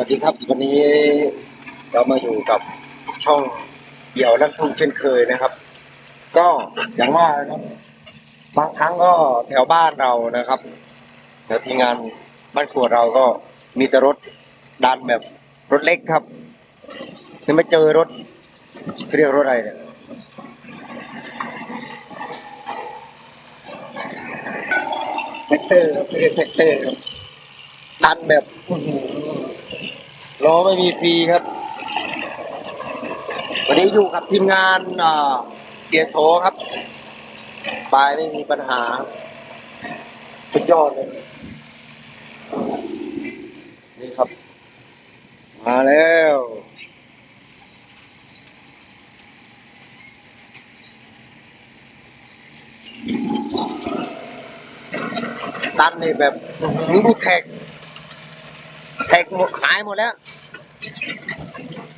วัสดีครับ วันนี้เรามาอยู่กับช่องเดี่ยวนักทุ่งเช่นเคยนะครับ ก็อย่างว่าครับบางครั้งก็แถวบ้านเรานะครับแถวที่งานบ้านครัวเราก็มีแต่รถดันแบบรถเล็กครับนี่มาเจอรถเรียกรถอะไรเนี่ยแท็กเตอร์ครับเรียกแท็กเตอร์ครับดันแบบ ล้อไม่มีฟรีครับ วันนี้อยู่กับทีมงานเสียโสครับ ปลายไม่มีปัญหา สุดยอดเลย นี่ครับ มาแล้วดันนี่แบบอื้อหือดูแท็กแท็กหมดหายหมดแล้ว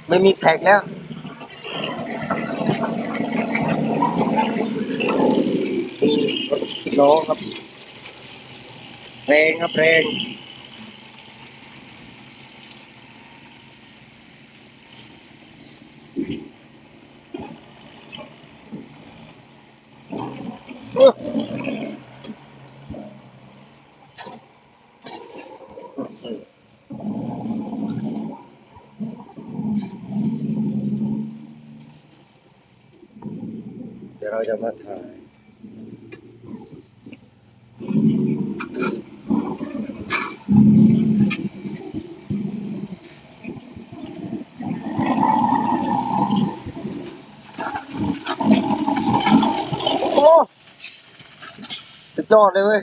ไม่มีแท็กแล้วนี่รถสิบล้อครับ แรงครับแรงอุ๊ยเดี๋ย เราจะมาถ่ายโอ้สุดยอดเลยเว้ย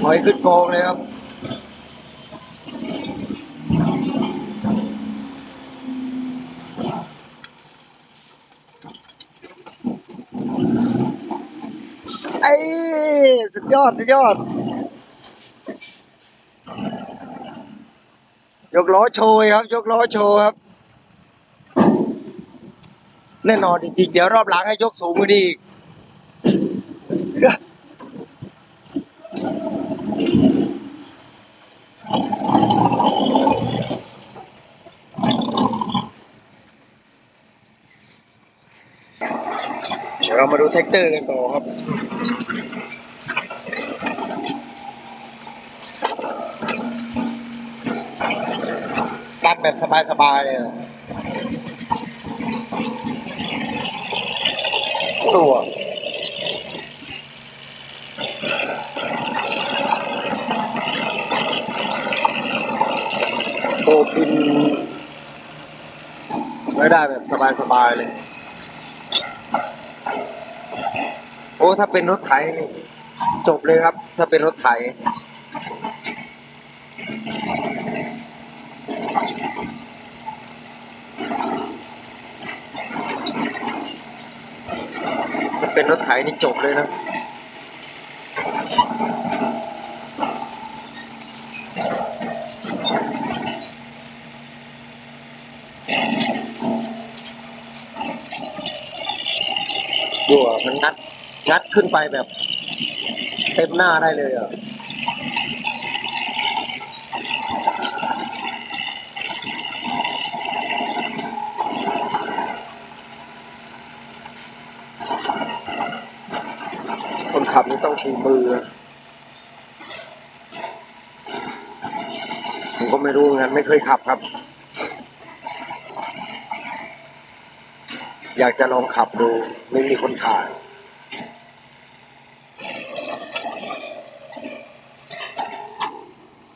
ถอยขึ้นกองเลยครับ ไอ้ สุดยอด สุดยอด ยกล้อโชว์ครับ ยกล้อโชว์ครับ แน่นอนจริงๆ เดี๋ยวรอบหลังให้ยกสูงกว่านี้อีกเดี๋ยวเรามาดูแท็กเตอร์กันต่อครับ แบบสบายๆเลยตัวโตปินไม่ได้แบบสบายๆเลย โอ้ ถ้าเป็นรถไถจบเลยครับ ถ้าเป็นรถไถ เป็นรถไถนี่จบเลยนะดูอะมันงัดงัดขึ้นไปแบบเต็มหน้าได้เลยอะ คนขับนี่ต้องฝีมือ ผมก็ไม่รู้เหมือนกันไม่เคยขับครับ อยากจะลองขับดู ไม่มีคนถ่าย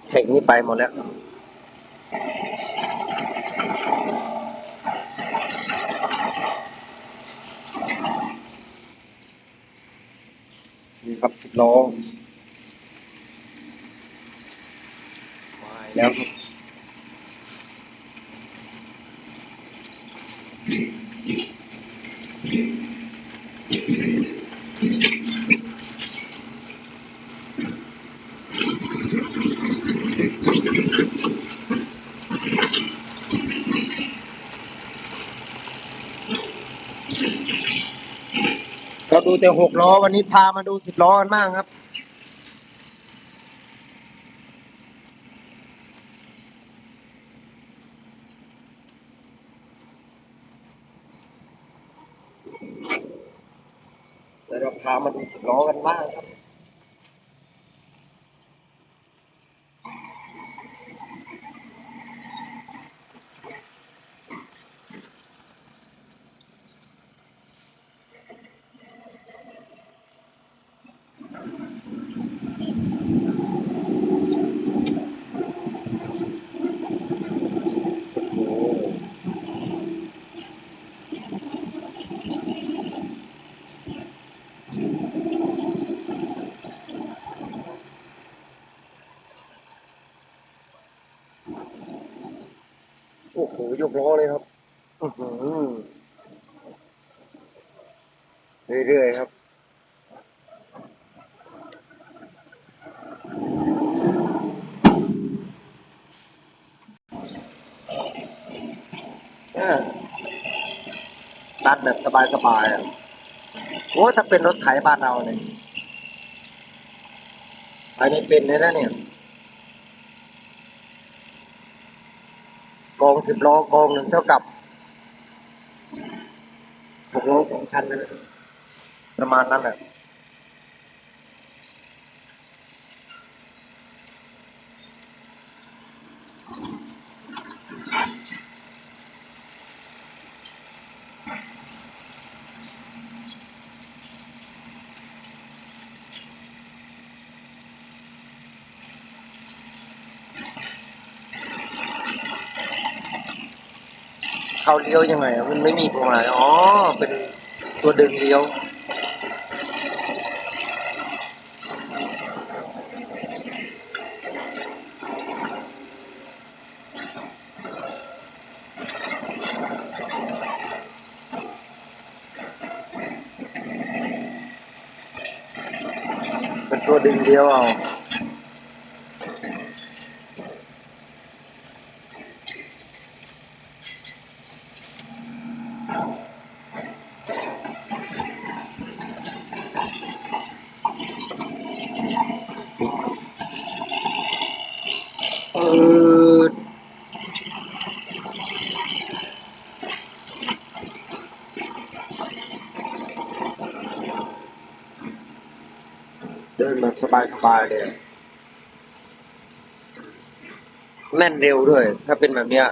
เทคนี้ไปหมดแล้ว นี่ครับสิบล้อมาอีกแล้วครับ เราดูแต่หกล้อวันนี้พามาดูสิบล้อกันบ้างครับ เดี๋เราพามาดูสิบล้อกันบ้างครับ ยกล้อเลยครับเรื่อยๆครับอ่าตัดแบบสบายๆอะโอ้ถ้าเป็นรถไถบ้านเราเนี่ยไปไม่เป็นเลยนะเนี่ย กองสิบล้อกองหนึ่งเท่ากับหกล้อสองคันนะประมาณนั้นแหละ เขาเลี้ยวยังไงมันไม่มีพวงมาลัยอ๋อ เป็นตัวดึงเลี้ยวเป็นตัวดึงเลี้ยวเอา เออเดินแบบสบายๆเลยแน่นเร็วด้วย ถ้าเป็นแบบเนี้ย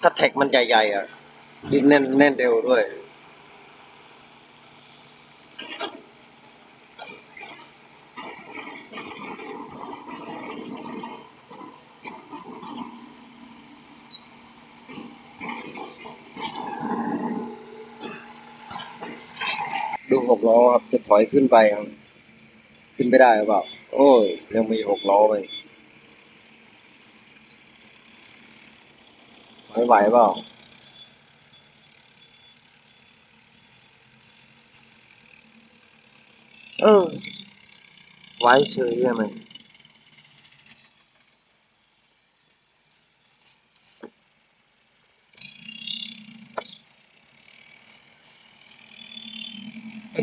ถ้าแท็กมันใหญ่ๆอะดินแน่นแน่นเร็วด้วย ดูหกล้อครับจะถอยขึ้นไปครับ ขึ้นไม่ได้หรือเปล่า โอ้ย ยังมีหกล้อไปไม่ไหวเปล่าเออไว้เฉยเลยมัน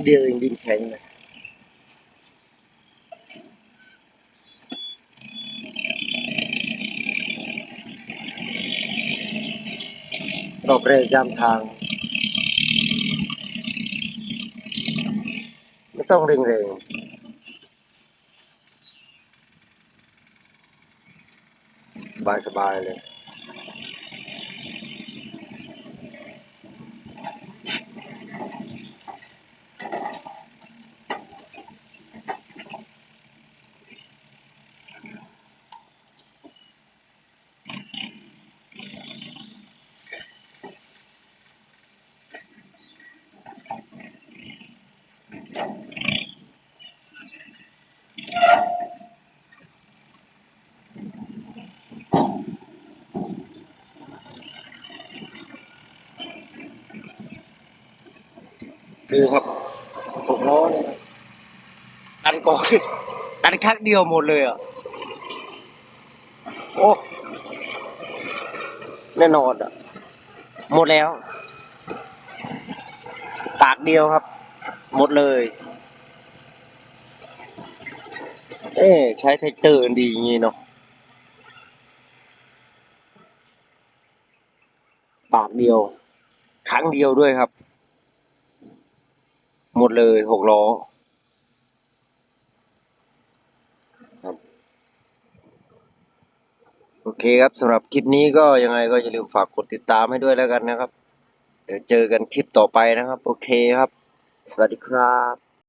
เดียวเองดินแข็งเลยรอบเรกย่ำทาง ไม่ต้องเร่งเร็วสบายสบายเลย ดูครับหกล้อเนี่ยดันก่อนดันครั้งเดียวหมดเลยอะ โอ้ แน่นอนอะ หมดแล้ว ปากเดียวครับ หมดเลย เอ๊ะใช้แท็กเตอร์ดีอย่างงี้เนาะปากเดียว ครั้งเดียวด้วยครับ หมดเลยหกล้อโอเคครับสำหรับคลิปนี้ก็ยังไงก็อย่าลืมฝากกดติดตามให้ด้วยแล้วกันนะครับ เดี๋ยวเจอกันคลิปต่อไปนะครับ โอเคครับ สวัสดีครับ